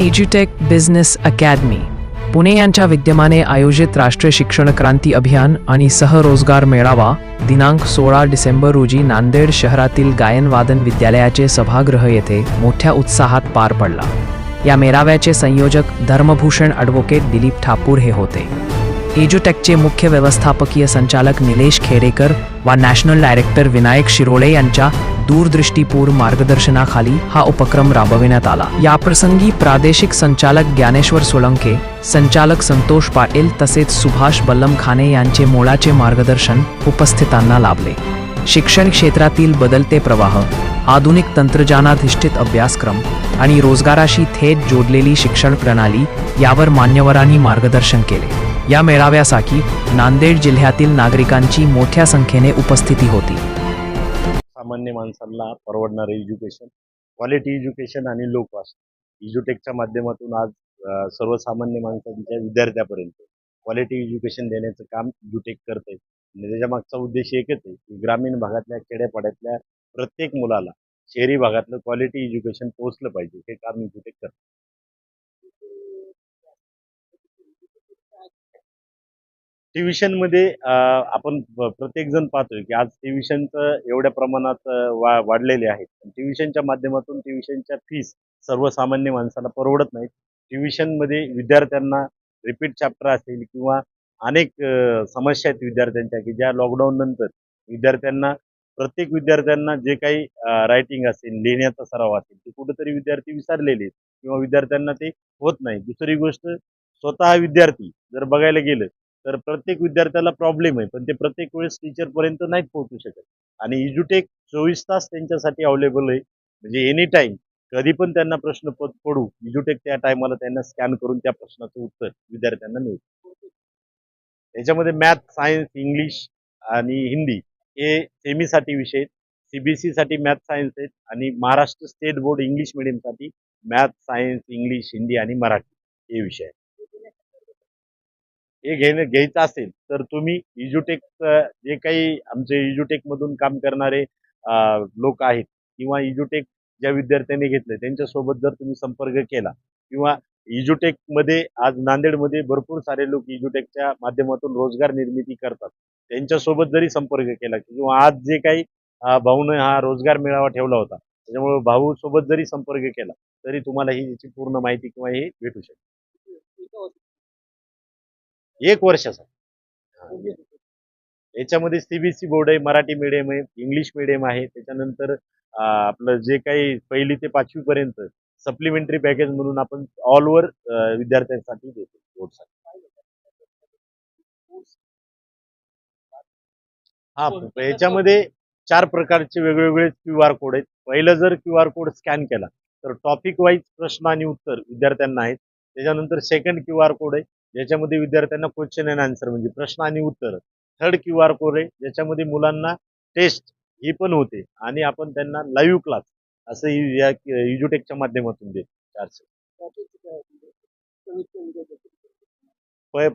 एज्युटेक business academy. Pune यांच्या विद्यमाने आयोजित राष्ट्रीय शिक्षण क्रांती अभियान आणि सहरोजगार मेळावा दिनांक सोळा डिसेंबर रोजी नांदेड शहरातील गायनवादन विद्यालयाचे सभागृह येथे मोठ्या उत्साहात पार पडला. या मेळाव्याचे संयोजक धर्मभूषण ॲडव्होकेट दिलीप ठाकूर हे होते. एज्युटेकचे मुख्य व्यवस्थापकीय संचालक निलेश खेडेकर व नॅशनल डायरेक्टर विनायक शिरोळे यांच्या दूरदृष्टीपूर मार्गदर्शनाखाली हा उपक्रम राबविण्यात आला. याप्रसंगी प्रादेशिक संचालक ज्ञानेश्वर सोळंके संचालक संतोष पाटील तसेच सुभाष बल्लमखाने यांचे मोलाचे मार्गदर्शन उपस्थितांना लाभले. शिक्षण क्षेत्रातील बदलते प्रवाह आधुनिक तंत्रज्ञानाधिष्ठित अभ्यासक्रम आणि रोजगाराशी थेट जोडलेली शिक्षण प्रणाली यावर मान्यवरांनी मार्गदर्शन केले. या मेळाव्यासाठी नांदेड जिल्ह्यातील नागरिकांची मोठ्या संख्येने उपस्थिती होती. सामान्य माणसांना परवडणारे एज्युकेशन क्वालिटी एज्युकेशन आणि लो कॉस्ट इज्युटेकच्या माध्यमातून आज सर्वसामान्य माणसांच्या विद्यार्थ्यापर्यंत क्वालिटी एज्युकेशन देण्याचं काम इज्युटेक करते आणि त्याच्या मागचा उद्देश एकच आहे की ग्रामीण भागातल्या खेड्यापाड्यातल्या प्रत्येक मुलाला शहरी भागातलं क्वालिटी एज्युकेशन पोहोचलं पाहिजे हे काम कुठे करतो ट्युशनमध्ये आपण प्रत्येक जण पाहतोय की आज ट्युशनचं एवढ्या प्रमाणात वा वाढलेले आहेत. ट्युशनच्या माध्यमातून ट्युशनच्या फीस सर्वसामान्य माणसाला परवडत नाहीत. ट्युशनमध्ये विद्यार्थ्यांना रिपीट चॅप्टर असेल किंवा अनेक समस्या आहेत विद्यार्थ्यांच्या की ज्या लॉकडाऊन नंतर विद्यार्थ्यांना प्रत्येक विद्यार्थ्यांना जे काही रायटिंग असेल लिहिण्याचा सराव असेल ते कुठेतरी विद्यार्थी विसरलेले किंवा विद्यार्थ्यांना ते होत नाही. दुसरी गोष्ट स्वतः विद्यार्थी जर बघायला गेलं तर प्रत्येक विद्यार्थ्याला प्रॉब्लेम आहे पण ते प्रत्येक वेळेस टीचरपर्यंत नाहीत पोहोचू शकत. आणि इज्युटेक चोवीस तास त्यांच्यासाठी अवेलेबल आहे. म्हणजे एनी टाईम कधी पण त्यांना प्रश्न पडू इज्युटेक त्या टायमाला त्यांना स्कॅन करून त्या प्रश्नाचं उत्तर विद्यार्थ्यांना मिळतं याच्यामध्ये मॅथ सायन्स इंग्लिश आणि हिंदी हे सेमीसाठी विषय आहेत. सीबीएसई मॅथ सायन्स आहेत. आणि महाराष्ट्र स्टेट बोर्ड इंग्लिश मिडियमसाठी मॅथ सायन्स इंग्लिश हिंदी आणि मराठी हे विषय आहेत. हे घेणं घ्यायचं असेल तर तुम्ही इजुटेक जे काही आमचे इजुटेकमधून काम करणारे लोक आहेत किंवा इजुटेक ज्या विद्यार्थ्यांनी घेतले त्यांच्यासोबत जर तुम्ही संपर्क केला किंवा इजुटेकमध्ये आज नांदेडमध्ये भरपूर सारे लोक इजुटेकच्या माध्यमातून रोजगार निर्मिती करतात. त्यांच्यासोबत जरी संपर्क केला किंवा आज जे काही अं, भाऊनं हा रोजगार मेळावा ठेवला होता त्याच्यामुळे भाऊ सोबत जरी संपर्क केला तरी तुम्हाला ही याची पूर्ण माहिती किंवा हे भेटू शकते एक वर्षासाठी याच्यामध्ये सीबीएसई बोर्ड आहे मराठी मीडियम आहे इंग्लिश मीडियम आहे त्याच्यानंतर आपलं जे काही पहिली ते पाचवी पर्यंत सप्लिमेंटरी पॅकेज म्हणून आपण ऑल ओव्हर विद्यार्थ्यांसाठी देतो बोर्डसाठी हा याच्यामध्ये चार प्रकारचे वेगवेगळे क्यू आर कोड आहेत. पहिलं जर क्यू आर कोड स्कॅन केला तर टॉपिक वाईज प्रश्न आणि उत्तर विद्यार्थ्यांना आहेत. त्याच्यानंतर सेकंड क्यू आर कोड आहे ज्याच्यामध्ये विद्यार्थ्यांना क्वेश्चन अँड आन्सर म्हणजे प्रश्न आणि उत्तर. थर्ड क्यू आर कोड आहे ज्याच्यामध्ये मुलांना टेस्ट ही पण होते आणि आपण त्यांना लाईव्ह क्लास असं या इज्युटेकच्या माध्यमातून देतो. चारशे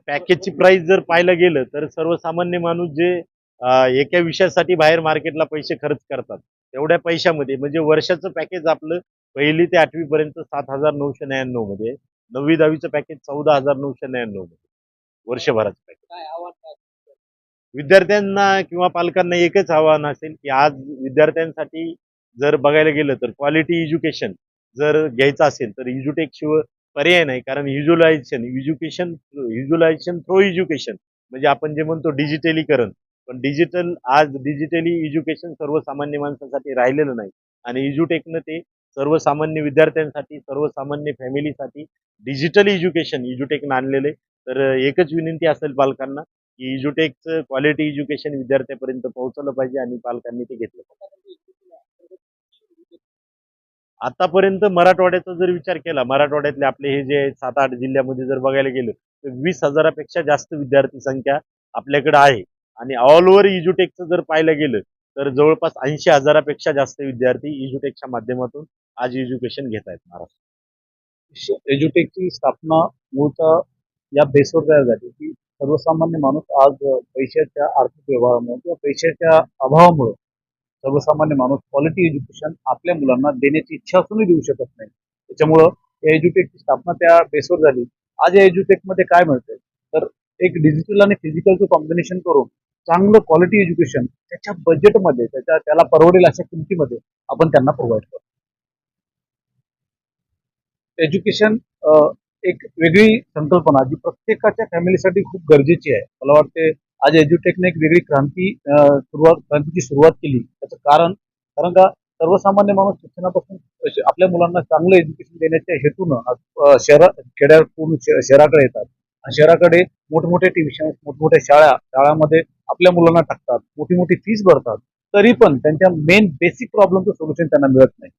पॅकेजची प्राइस जर पाहायला गेलं तर सर्वसामान्य माणूस जे एका विषयासाठी बाहेर मार्केटला पैसे खर्च करतात तेवढ्या पैशामध्ये म्हणजे वर्षाचं पॅकेज आपलं पहिली ते आठवी पर्यंत सात हजार नऊशे नव्याण्णवमध्ये. नववी दहावीचं पॅकेज चौदा हजार नऊशे नव्याण्णवमध्ये वर्षभराचं पॅकेज विद्यार्थ्यांना किंवा पालकांना एकच आव्हान असेल की आज विद्यार्थ्यांसाठी जर बघायला गेलं तर क्वालिटी एज्युकेशन जर घ्यायचं असेल तर इज्युटेक शिवाय पर्याय नाही. कारण visualisation education visualisation through education म्हणजे आपण जे म्हणतो डिजिटलीकरण पण डिजिटल आज डिजिटली एज्युकेशन सर्वसामान्य माणसासाठी राहिलेलं नाही. आणि इज्युटेकनं ते सर्वसामान्य विद्यार्थ्यांसाठी सर्वसामान्य फॅमिलीसाठी डिजिटल एज्युकेशन इज्युटेकनं आणलेलं आहे. तर एकच विनंती असेल पालकांना की इज्युटेकचं क्वालिटी एज्युकेशन विद्यार्थ्यापर्यंत पोहोचवलं पाहिजे आणि पालकांनी ते घेतलं पाहिजे. आतापर्यंत मराठवाड्याचा जर विचार केला मराठवाड्यातले आपले हे जे सात आठ जिल्ह्यामध्ये जर बघायला गेलं तर वीस हजारापेक्षा जास्त विद्यार्थी संख्या आपल्याकडे आहे. आणि ऑल ओव्हर इज्युटेकचं जर पाहायला गेलं तर जवळपास ऐंशी हजारापेक्षा जास्त विद्यार्थी इज्युटेकच्या माध्यमातून आज एज्युकेशन घेत आहेत महाराष्ट्र एज्युटेकची स्थापना मूळचा या बेसवर तयार झाली की सर्वसामान्य माणूस आज पैशाच्या आर्थिक व्यवहारामुळे किंवा पैशाच्या अभावामुळे सर्वसामान्य माणूस क्वालिटी एज्युकेशन आपल्या मुलांना देण्याची इच्छा असूनही देऊ शकत नाही. त्याच्यामुळं या एज्युटेकची स्थापना त्या बेसवर झाली. आज या एज्युटेकमध्ये काय मिळतंय? तर एक डिजिटल आणि फिजिकलचं कॉम्बिनेशन करून चांगलं क्वालिटी एज्युकेशन त्याच्या बजेटमध्ये त्याच्या त्याला परवडेल अशा किमतीमध्ये आपण त्यांना प्रोव्हाइड करतो. एज्युकेशन एक वेगळी संकल्पना जी प्रत्येकाच्या फॅमिलीसाठी खूप गरजेची आहे. मला वाटते आज एज्युटेकने एक वेगळी क्रांती सुरुवात क्रांतीची सुरुवात केली. त्याचं कारण कारण का सर्वसामान्य माणूस शिक्षणापासून आपल्या मुलांना चांगलं एज्युकेशन देण्याच्या हेतूनं आज, शहरा खेड्यातून श- शहराकडे येतात. आणि शहराकडे मोठमोठे ट्युशन मोठमोठ्या शाळा शाळामध्ये आपल्या मुलांना टाकतात. मोठी मोठी फीस भरतात. तरी पण त्यांच्या मेन बेसिक प्रॉब्लेमचं सोल्युशन त्यांना मिळत नाही.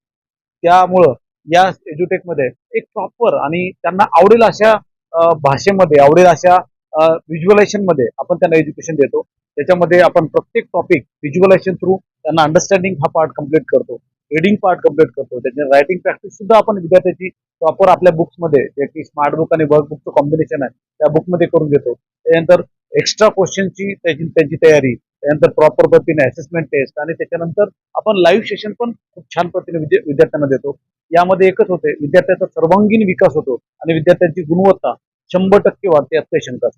त्यामुळं या एज्युटेकमध्ये एक प्रॉपर आणि त्यांना आवडेल अशा भाषेमध्ये आवडेल अशा व्हिज्युअलायझेशनमध्ये आपण त्यांना एज्युकेशन देतो. त्याच्यामध्ये आपण प्रत्येक टॉपिक व्हिज्युअलायझेशन थ्रू त्यांना अंडरस्टँडिंग हा पार्ट कंप्लीट करतो. रिडिंग पार्ट कंप्लीट करतो. त्याच्या रायटिंग प्रॅक्टिस सुद्धा आपण विद्यार्थ्याची प्रॉपर आपल्या बुक्समध्ये जे की स्मार्ट बुक आणि वर्क बुकचं कॉम्बिनेशन आहे त्या बुकमध्ये करून घेतो. त्यानंतर एक्स्ट्रा क्वेश्चनची त्याची त्यांची तयारी. त्यानंतर प्रॉपर पद्धतीने असेसमेंट टेस्ट आणि त्याच्यानंतर आपण लाईव्ह सेशन पण खूप छान पद्धतीने विद्यार्थ्यांना देतो. यामध्ये एकच होते विद्यार्थ्याचा सर्वांगीण विकास होतो आणि विद्यार्थ्यांची गुणवत्ता शंभर टक्के वाढते यात काही शंका